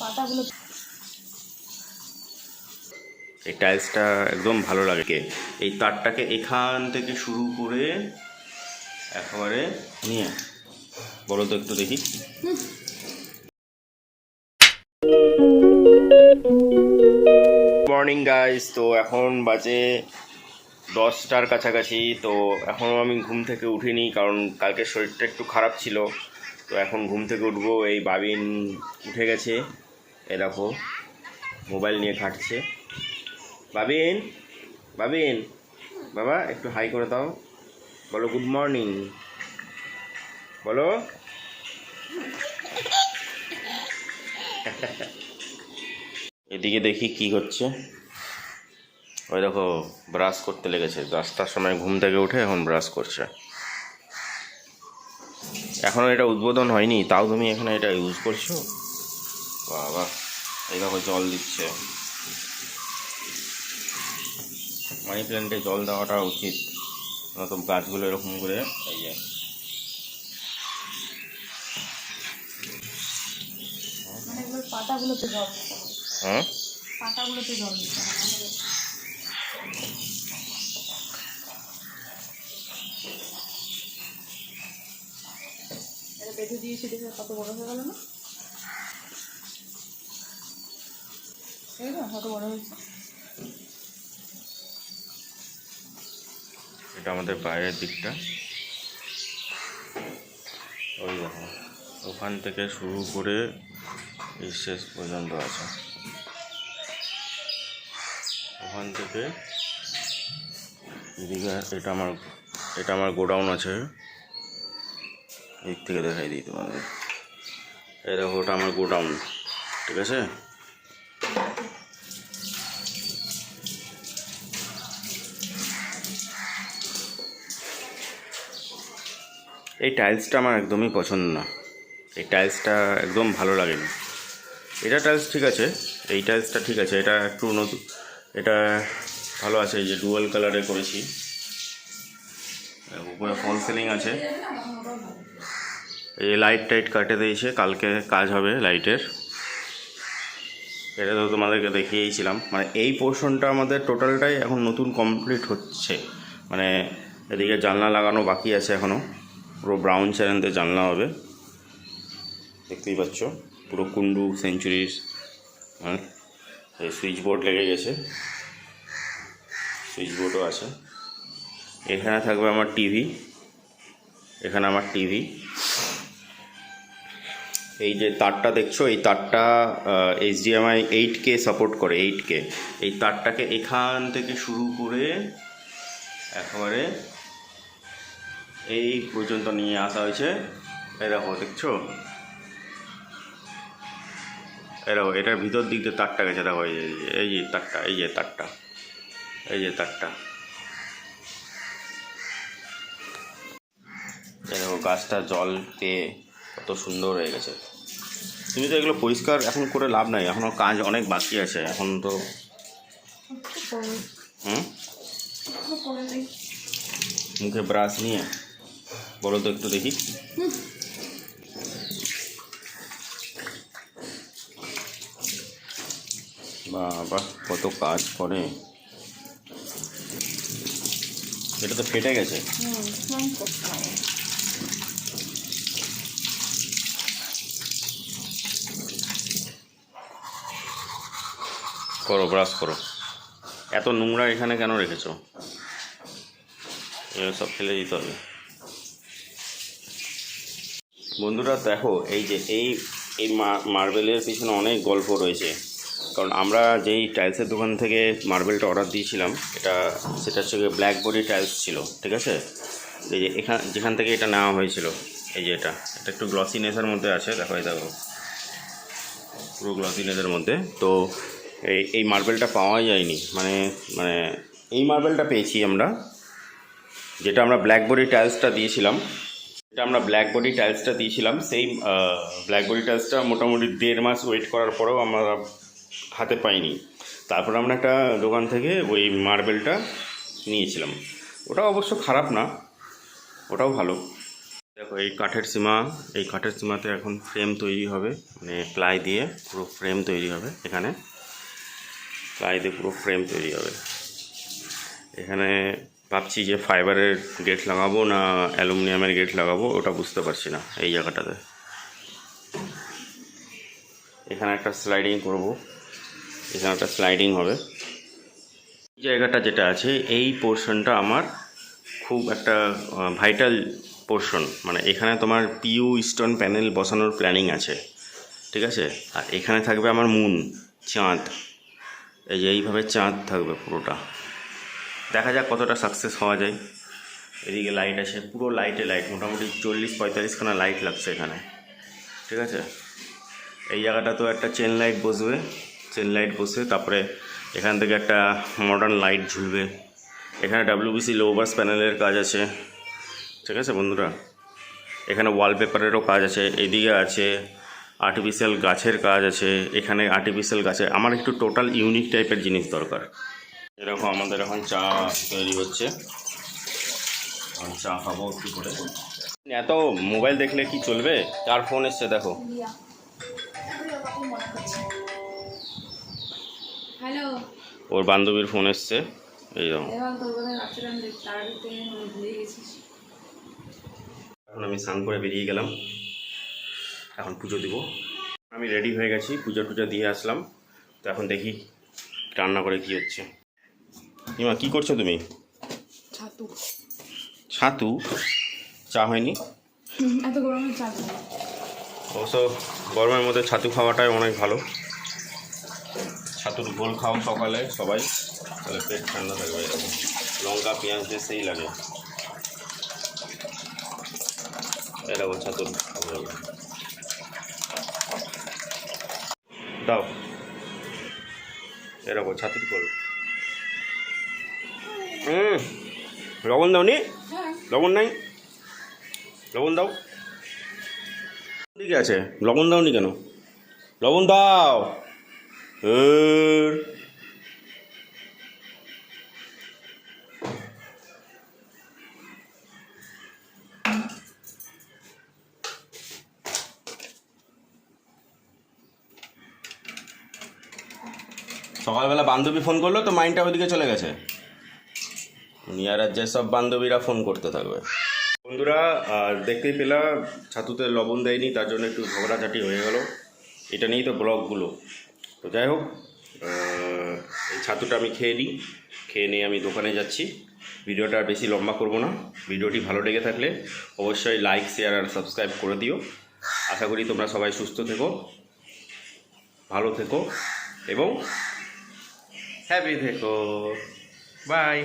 পাতাগুলো এই টাইলসটা একদম ভালো লাগে। এই তারটাকে এখান থেকে শুরু করে একেবারে নিয়ে বলো তো একটু দেখি। মর্নিং গাইস তো এখন বাজে দশটার কাছাকাছি। তো এখনও আমি ঘুম থেকে উঠিনি, কারণ কালকে শরীরটা একটু খারাপ ছিল। তো এখন ঘুম থেকে উঠবো, এই বাবিন উঠে গেছে। এ দেখো, মোবাইল নিয়ে ঘাঁটছে বাবিন বাবিন, বাবা, একটু হাই করে দাও। বলো গুড মর্নিং বলো। এদিকে দেখি কি হচ্ছে। ওই দেখো ব্রাশ করতে লেগেছে। দশটার সময় ঘুম থেকে উঠে এখন ব্রাশ করছে। এখনও এটা উদ্বোধন হয়নি, তাও তুমি এখানে এটা ইউজ করছ? বাবা এই দেখো জল দিচ্ছে। মানি প্ল্যান্টে জল দেওয়াটা উচিত। নয়তো গাছগুলো এরকম করে এই যে। মানে পাতাগুলোতে জল হ্যাঁ? পাতাগুলোতে জল দিতে বেঁধে দিয়েছি দেখে কত বড় হয়ে গেল না? এটা আমাদের বাইরের দিকটা। ওই দেখো, ওখান থেকে শুরু করে এই শেষ পর্যন্ত আছে। ওখান থেকে এটা আমার এটা আমার গোডাউন আছে। এদিক থেকে দেখাই দিই তোমাদের। দেখো, ওটা আমার গোডাউন, ঠিক আছে? এই টাইলসটা আমার একদমই পছন্দ না। এই টাইলসটা একদম ভালো লাগেনি। এটা টাইলস ঠিক আছে, এই টাইলসটা ঠিক আছে, এটা একটু নতুন, এটা ভালো আছে, এই যে ডুয়াল কালারে করেছি। উপরে ফল সিলিং আছে। এই লাইট টাইট কাটে দিয়েছে, কালকে কাজ হবে লাইটের। এটা তো তোমাদেরকে দেখিয়েছিলাম। মানে এই পোর্শনটা আমাদের টোটালটাই এখন নতুন কমপ্লিট হচ্ছে। মানে এদিকে জানলা লাগানো বাকি আছে এখনও পুরো ব্রাউন চ্যানেলতে জানলা হবে। দেখতেই পাচ্ছ, পুরো কুন্ডু সেঞ্চুরির সুইচ বোর্ড লেগে গেছে। সুইচ বোর্ডও আছে। এখানে থাকবে আমার টিভি এখানে আমার টিভি এই যে তারটা দেখছ, এই তারটা এইচডিএমআই এইট কে সাপোর্ট করে এইট কে এই তারটাকে এখান থেকে শুরু করে, একেবারে এই পর্যন্ত নিয়ে আসা হয়েছে। এই দেখো দেখছ? এই দেখো এটার ভিতর দিক দিয়ে তারটা গেছে দেখো এই যে এই যে তারটা এই যে তারটা এই যে তারটা। এই দেখো গাছটা জল পেয়ে কত সুন্দর হয়ে গেছে। তুমি তো এগুলো পরিষ্কার এখন করে লাভ নাই এখনও কাজ অনেক বাকি আছে এখন তো হুম? মুখে ব্রাশ নিয়ে। বলো তো একটু দেখি। বাবা কত কাজ করে। এটা তো ফেটে গেছে। করো ব্রাশ করো। এত নোংরা এখানে কেন রেখেছো? এগুলো সব ফেলে দিতে হবে। বন্ধুরা, দেখো, এই যে এই এই মার্বেলের পিছনে অনেক গল্প রয়েছে। কারণ আমরা যেই টাইলসের দোকান থেকে মার্বেলটা অর্ডার দিয়েছিলাম, এটা সেটা হচ্ছে ব্ল্যাক বডি টাইলস ছিল, ঠিক আছে? এই যে এখান যেখান থেকে এটা নেওয়া হয়েছিল, এই যে এটা এটা একটু গ্লসিনেসের মধ্যে আছে, দেখো, এই দেখো। পুরো গ্লসিনেসের মধ্যে। তো এই এই মার্বেলটা পাওয়া যায়নি মানে মানে এই মার্বেলটা পেয়েছি আমরা, যেটা আমরা ব্ল্যাক বডি টাইলসটা দিয়েছিলাম। যেটা আমরা ব্ল্যাক বডি টাইলসটা দিয়েছিলাম। সেই ব্ল্যাক বডি টাইলসটা মোটামুটি দেড় মাস ওয়েট করার পরেও আমরা হাতে পাইনি। তারপর আমরা একটা দোকান থেকে ওই মার্বেলটা নিয়েছিলাম। ওটা অবশ্য খারাপ না, ওটাও ভালো। দেখো, এই কাঠের সীমা, এই কাঠের সীমাতে এখন ফ্রেম তৈরি হবে মানে প্লাই দিয়ে পুরো ফ্রেম তৈরি হবে এখানে। প্লাই দিয়ে পুরো ফ্রেম তৈরি হবে। এখানে ভাবছি যে ফাইবারের গেট লাগাবো না অ্যালুমিনিয়ামের গেট লাগাবো, ওটা বুঝতে পারছি না এই জায়গাটাতে। এখানে একটা স্লাইডিং করব। এখানে একটা স্লাইডিং হবে। এই জায়গাটা যেটা আছে, এই পোর্শনটা আমার খুব একটা ভাইটাল পোর্শন মানে এখানে তোমার পিইউ স্টোন প্যানেল বসানোর প্ল্যানিং আছে। ঠিক আছে? আর এখানে থাকবে আমার মুন চাঁদ। এই যে এইভাবে চাঁদ থাকবে পুরোটা। দেখা যাক কতটা সাকসেস হওয়া যায়। এদিকে লাইট আছে পুরো লাইটে লাইট মোটামুটি চল্লিশ পঁয়তাল্লিশখানা লাইট লাগছে এখানে। ঠিক আছে? এই জায়গাটা তো একটা চেন লাইট বসবে। চেন লাইট বসে তারপরে এখান থেকে একটা মডার্ন লাইট ঝুলবে। এখানে ডাব্লিউবিসি লোবার্স প্যানেলের কাজ আছে। ঠিক আছে বন্ধুরা? এখানে ওয়ালপেপারেরও কাজ আছে। এদিকে আছে আর্টিফিশিয়াল গাছের কাজ আছে। এখানে আর্টিফিশিয়াল গাছে আমার একটু টোটাল ইউনিক টাইপের জিনিস দরকার। এরকম আমাদের এখন চা তৈরি হচ্ছে। এখন চা খাব একটু করে। এত মোবাইল দেখলে কি চলবে? চার ফোন এসছে দেখো। ওর বান্ধবীর ফোন এসছে। এই রকম এবার তোর কথা ভাবছিলাম যে তারা দিতে ভুলে গেছিস। এখন আমি স্নান করে বেরিয়ে গেলাম। এখন পুজো দিব। আমি রেডি হয়ে গেছি পুজো টুজো দিয়ে আসলাম। তো এখন দেখি রান্না করে কি হচ্ছে। ইমা কি করছ তুমি? ছাতু। ছাতু? চা হয়নি? এত গরমে চা। অবশ্য গরমের মধ্যে ছাতু খাওয়াটাই অনেক ভালো। ছাতুর গোল খাও সকালে সবাই তাহলে পেট ঠান্ডা থাকবে এরকম। লঙ্কা পেঁয়াজ দিয়ে সেই লাগে। এরকম ছাতুর। দাও। এরকম ছাতুর গোল। হুম লবণ দাও নি হ্যাঁ। লবণ নাই? লবণ দাও। ঠিক আছে লবণ দাওনি কেন? লবণ দাও। সকালবেলা বান্ধবী ফোন করল তো মাইন্ডটা ওইদিকে চলে গেছে। নিয়ার যেসব বান্ধবীরা ফোন করতে থাকবে। বন্ধুরা দেখতেই পেলা, ছাতুতে লবণ দেয়নি, তার জন্য একটু ঝগড়াঝাটি হয়ে গেল। এটা নিয়েই তো ব্লগগুলো। তো যাই হোক এই ছাতুটা আমি খেয়ে নিই। খেয়ে নিয়ে আমি দোকানে যাচ্ছি। ভিডিওটা আর বেশি লম্বা করব না। ভিডিওটি ভালো লেগে থাকলে অবশ্যই লাইক শেয়ার আর সাবস্ক্রাইব করে দিও। আশা করি তোমরা সবাই সুস্থ থেকো, ভালো থেকো, এবং হ্যাপি থেকো। বাই